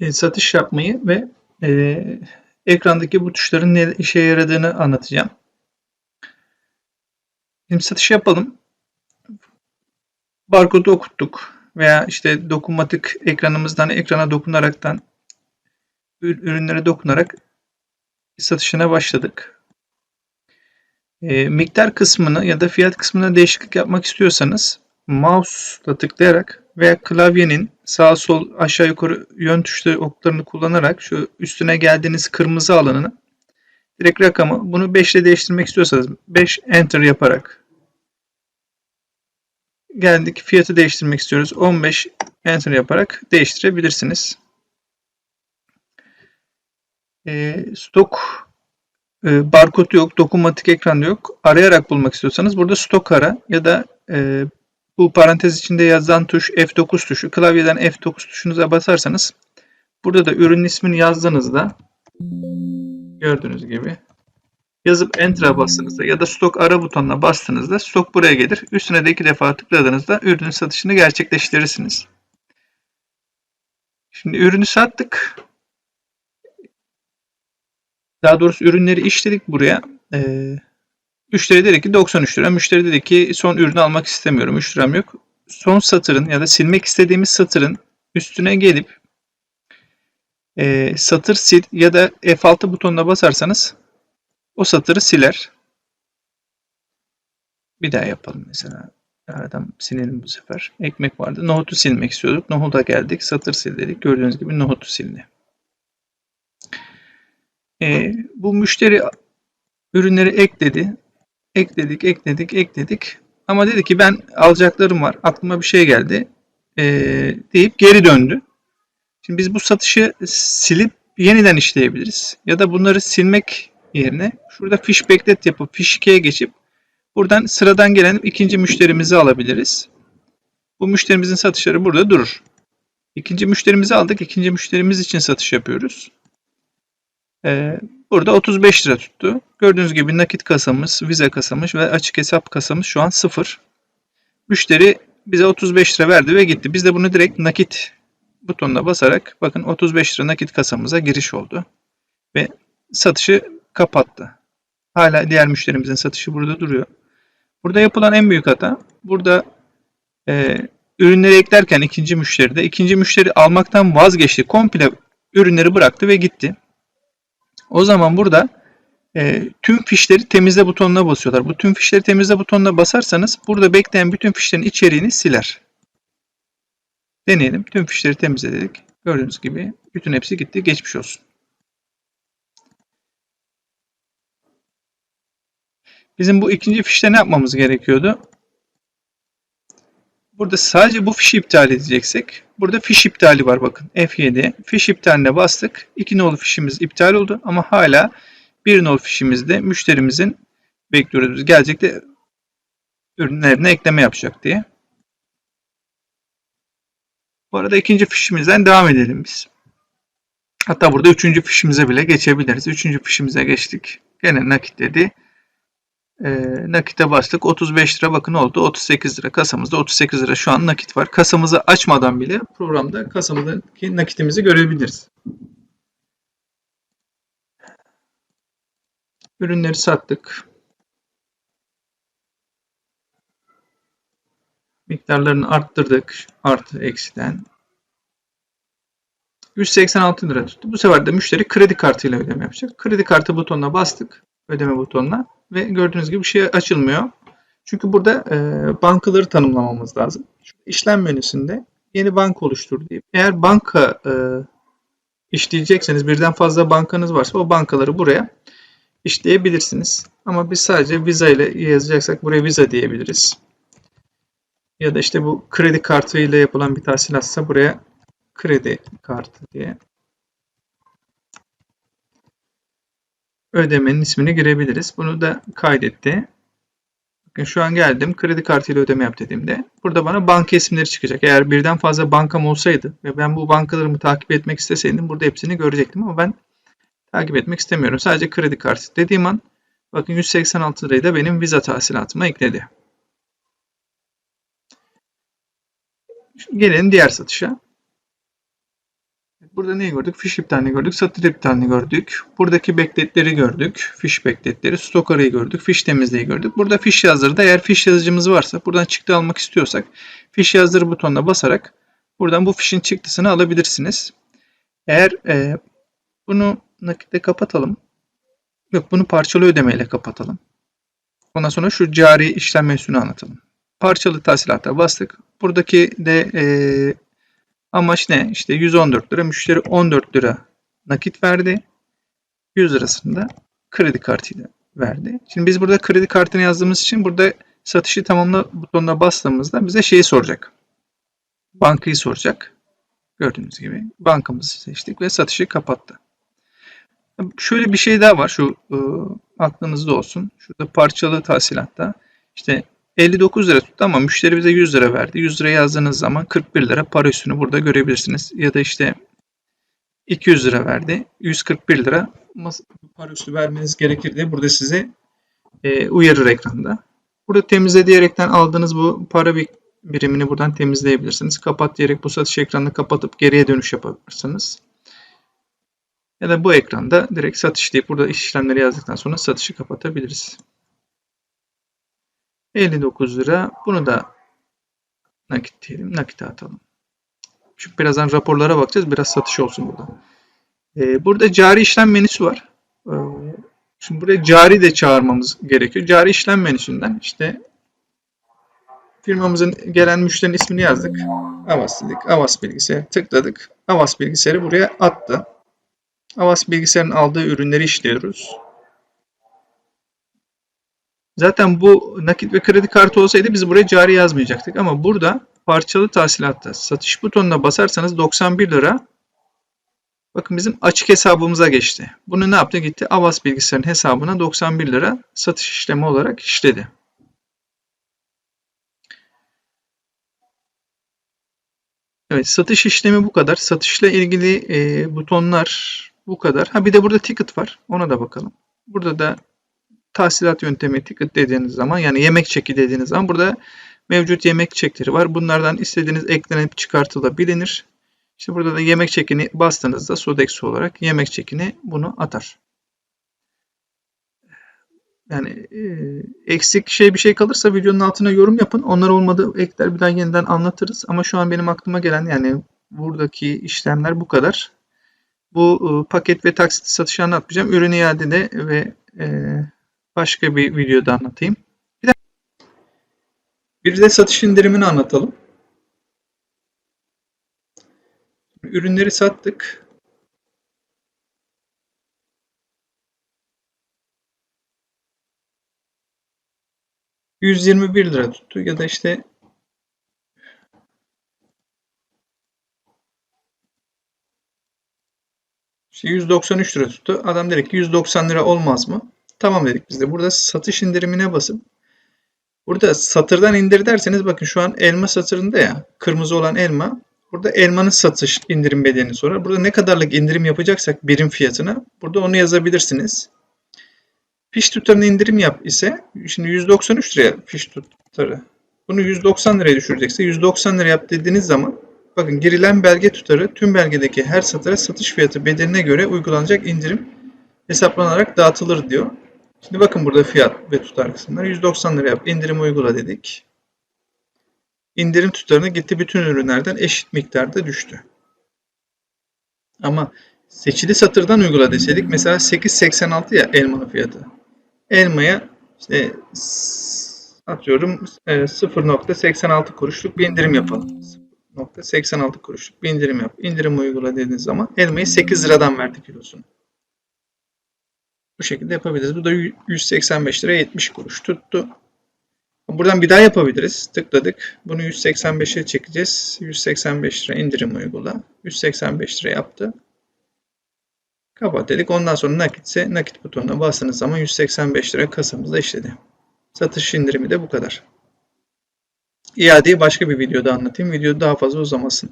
e, satış yapmayı ve e, ekrandaki bu tuşların ne işe yaradığını anlatacağım. Şimdi satış yapalım. Barkodu okuttuk veya işte dokunmatik ekranımızdan ekrana dokunaraktan ürünlere dokunarak satışına başladık. E, miktar kısmını ya da fiyat kısmına değişiklik yapmak istiyorsanız mouse'la tıklayarak veya klavyenin sağ sol aşağı yukarı yön tuşları oklarını kullanarak şu üstüne geldiğiniz kırmızı alanını direkt rakamı bunu 5 ile değiştirmek istiyorsanız 5 enter yaparak geldik fiyatı değiştirmek istiyoruz 15 enter yaparak değiştirebilirsiniz. E, stok e, barkodu yok, dokunmatik ekranda yok. Arayarak bulmak istiyorsanız burada stok ara ya da e, bu parantez içinde yazan tuş F9 tuşu. Klavyeden F9 tuşunuza basarsanız burada da ürün ismini yazdığınızda gördüğünüz gibi yazıp Enter'a bastığınızda ya da stok ara butonuna bastığınızda stok buraya gelir. Üstüne de iki defa tıkladığınızda ürünün satışını gerçekleştirirsiniz. Şimdi ürünü sattık. Daha doğrusu ürünleri işledik buraya. Ee, müşteri dedi ki 93 lira. Müşteri dedi ki son ürünü almak istemiyorum. 3 liram yok. Son satırın ya da silmek istediğimiz satırın üstüne gelip e, satır sil ya da F6 butonuna basarsanız o satırı siler. Bir daha yapalım mesela. Aradan silelim bu sefer. Ekmek vardı. Nohutu silmek istiyorduk. Nohuta geldik. Satır sil dedik. Gördüğünüz gibi nohutu sildi. E, bu müşteri ürünleri ekledi. Ekledik, ekledik, ekledik. Ama dedi ki ben alacaklarım var. Aklıma bir şey geldi. E, deyip geri döndü. Şimdi biz bu satışı silip yeniden işleyebiliriz. Ya da bunları silmek yerine şurada fiş beklet yapıp fiş 2'ye geçip buradan sıradan gelen ikinci müşterimizi alabiliriz. Bu müşterimizin satışları burada durur. İkinci müşterimizi aldık. İkinci müşterimiz için satış yapıyoruz. Ee, burada 35 lira tuttu. Gördüğünüz gibi nakit kasamız, vize kasamız ve açık hesap kasamız şu an 0. Müşteri bize 35 lira verdi ve gitti. Biz de bunu direkt nakit butonuna basarak bakın 35 lira nakit kasamıza giriş oldu. Ve satışı kapattı. Hala diğer müşterimizin satışı burada duruyor. Burada yapılan en büyük hata burada e, ürünleri eklerken ikinci müşteride ikinci müşteri almaktan vazgeçti. Komple ürünleri bıraktı ve gitti. O zaman burada e, tüm fişleri temizle butonuna basıyorlar. Bu tüm fişleri temizle butonuna basarsanız burada bekleyen bütün fişlerin içeriğini siler. Deneyelim. Tüm fişleri temizledik. Gördüğünüz gibi bütün hepsi gitti. Geçmiş olsun. Bizim bu ikinci fişte ne yapmamız gerekiyordu? Burada sadece bu fişi iptal edeceksek burada fiş iptali var bakın F7 fiş iptaline bastık. 2 nolu fişimiz iptal oldu ama hala 1 nol fişimizde müşterimizin bekliyoruz. Gelecekte ürünlerine ekleme yapacak diye. Bu arada ikinci fişimizden devam edelim biz. Hatta burada üçüncü fişimize bile geçebiliriz. Üçüncü fişimize geçtik. Gene nakit dedi. E, nakite bastık. 35 lira bakın oldu. 38 lira. Kasamızda 38 lira şu an nakit var. Kasamızı açmadan bile programda kasamızdaki nakitimizi görebiliriz. Ürünleri sattık. Miktarlarını arttırdık. Artı eksiden. 186 lira tuttu. Bu sefer de müşteri kredi kartıyla ödeme yapacak. Kredi kartı butonuna bastık. Ödeme butonuna ve gördüğünüz gibi bir şey açılmıyor. Çünkü burada e, bankaları tanımlamamız lazım. İşlem menüsünde yeni banka oluştur deyip eğer banka e, işleyecekseniz birden fazla bankanız varsa o bankaları buraya işleyebilirsiniz. Ama biz sadece Visa ile yazacaksak buraya Visa diyebiliriz. Ya da işte bu kredi kartı ile yapılan bir tahsilatsa buraya kredi kartı diye ödemenin ismini girebiliriz. Bunu da kaydetti. Bakın şu an geldim. Kredi kartıyla ödeme yap dediğimde burada bana banka isimleri çıkacak. Eğer birden fazla bankam olsaydı ve ben bu bankalarımı takip etmek isteseydim burada hepsini görecektim ama ben takip etmek istemiyorum. Sadece kredi kartı dediğim an bakın 186 lirayı da benim Visa tahsilatıma ekledi. Gelelim diğer satışa. Burada neyi gördük? Fiş iptalini gördük, satır iptalini gördük. Buradaki bekletleri gördük. Fiş bekletleri, stok arayı gördük, fiş temizliği gördük. Burada fiş yazdırıda eğer fiş yazıcımız varsa buradan çıktı almak istiyorsak fiş yazdır butonuna basarak buradan bu fişin çıktısını alabilirsiniz. Eğer e, bunu nakitle kapatalım. Yok bunu parçalı ödemeyle kapatalım. Ondan sonra şu cari işlem menüsünü anlatalım. Parçalı tahsilata bastık. Buradaki de e, amaç ne? İşte 114 lira. Müşteri 14 lira nakit verdi. 100 lirasını da kredi kartıyla verdi. Şimdi biz burada kredi kartını yazdığımız için burada satışı tamamla butonuna bastığımızda bize şeyi soracak. Bankayı soracak. Gördüğünüz gibi bankamızı seçtik ve satışı kapattı. Şöyle bir şey daha var. Şu e, aklınızda olsun. Şurada parçalı tahsilatta işte 59 lira tuttu ama müşteri bize 100 lira verdi. 100 lira yazdığınız zaman 41 lira para üstünü burada görebilirsiniz. Ya da işte 200 lira verdi. 141 lira para üstü vermeniz gerekir diye burada size e, uyarır ekranda. Burada temizle diyerekten aldığınız bu para bir birimini buradan temizleyebilirsiniz. Kapat diyerek bu satış ekranını kapatıp geriye dönüş yapabilirsiniz. Ya da bu ekranda direkt satış deyip burada işlemleri yazdıktan sonra satışı kapatabiliriz. 59 lira. Bunu da nakit diyelim. Nakite atalım. Çünkü birazdan raporlara bakacağız. Biraz satış olsun burada. Ee, burada cari işlem menüsü var. Ee, şimdi buraya cari de çağırmamız gerekiyor. Cari işlem menüsünden işte firmamızın gelen müşterinin ismini yazdık. Avas dedik. Avas bilgisayar tıkladık. Avas bilgisayarı buraya attı. Avas bilgisayarın aldığı ürünleri işliyoruz. Zaten bu nakit ve kredi kartı olsaydı biz buraya cari yazmayacaktık. Ama burada parçalı tahsilatta satış butonuna basarsanız 91 lira bakın bizim açık hesabımıza geçti. Bunu ne yaptı? Gitti Avas bilgisayarın hesabına 91 lira satış işlemi olarak işledi. Evet satış işlemi bu kadar. Satışla ilgili e, butonlar bu kadar. Ha bir de burada ticket var. Ona da bakalım. Burada da tahsilat yöntemi ticket dediğiniz zaman yani yemek çeki dediğiniz zaman burada mevcut yemek çekleri var. Bunlardan istediğiniz eklenip çıkartılabilir. İşte burada da yemek çekini bastığınızda Sodexo olarak yemek çekini bunu atar. Yani e, eksik şey bir şey kalırsa videonun altına yorum yapın. Onlar olmadı ekler bir daha yeniden anlatırız. Ama şu an benim aklıma gelen yani buradaki işlemler bu kadar. Bu e, paket ve taksit satışı anlatmayacağım. Ürün iadede ve e, başka bir videoda anlatayım. Bir de, bir de satış indirimini anlatalım. Ürünleri sattık. ...121 lira tuttu ya da işte İşte 193 lira tuttu. Adam dedi ki 190 lira olmaz mı? Tamam dedik biz de. Burada satış indirimine basıp burada satırdan indir derseniz bakın şu an elma satırında ya kırmızı olan elma burada elmanın satış indirim bedelini sorar. Burada ne kadarlık indirim yapacaksak birim fiyatına burada onu yazabilirsiniz. Fiş tutarını indirim yap ise şimdi 193 liraya fiş tutarı. Bunu 190 liraya düşürecekse 190 lira yap dediğiniz zaman bakın girilen belge tutarı tüm belgedeki her satıra satış fiyatı bedeline göre uygulanacak indirim hesaplanarak dağıtılır diyor. Şimdi bakın burada fiyat ve tutar kısımları 190 lira yap. indirim uygula dedik. İndirim tutarını gitti bütün ürünlerden eşit miktarda düştü. Ama seçili satırdan uygula deseydik mesela 8.86 ya elmanın fiyatı. Elmaya işte atıyorum 0.86 e, kuruşluk bir indirim yapalım. 0.86 kuruşluk bir indirim yap. İndirim uygula dediğiniz zaman elmayı 8 liradan verdi kilosunu. Bu şekilde yapabiliriz. Bu da 185 lira 70 kuruş tuttu. Buradan bir daha yapabiliriz. Tıkladık. Bunu 185'e çekeceğiz. 185 lira indirim uygula. 185 lira yaptı. Kapat dedik. Ondan sonra nakitse nakit butonuna bastığınız zaman 185 lira kasamızda işledi. Satış indirimi de bu kadar. İadeyi başka bir videoda anlatayım. Video daha fazla uzamasın.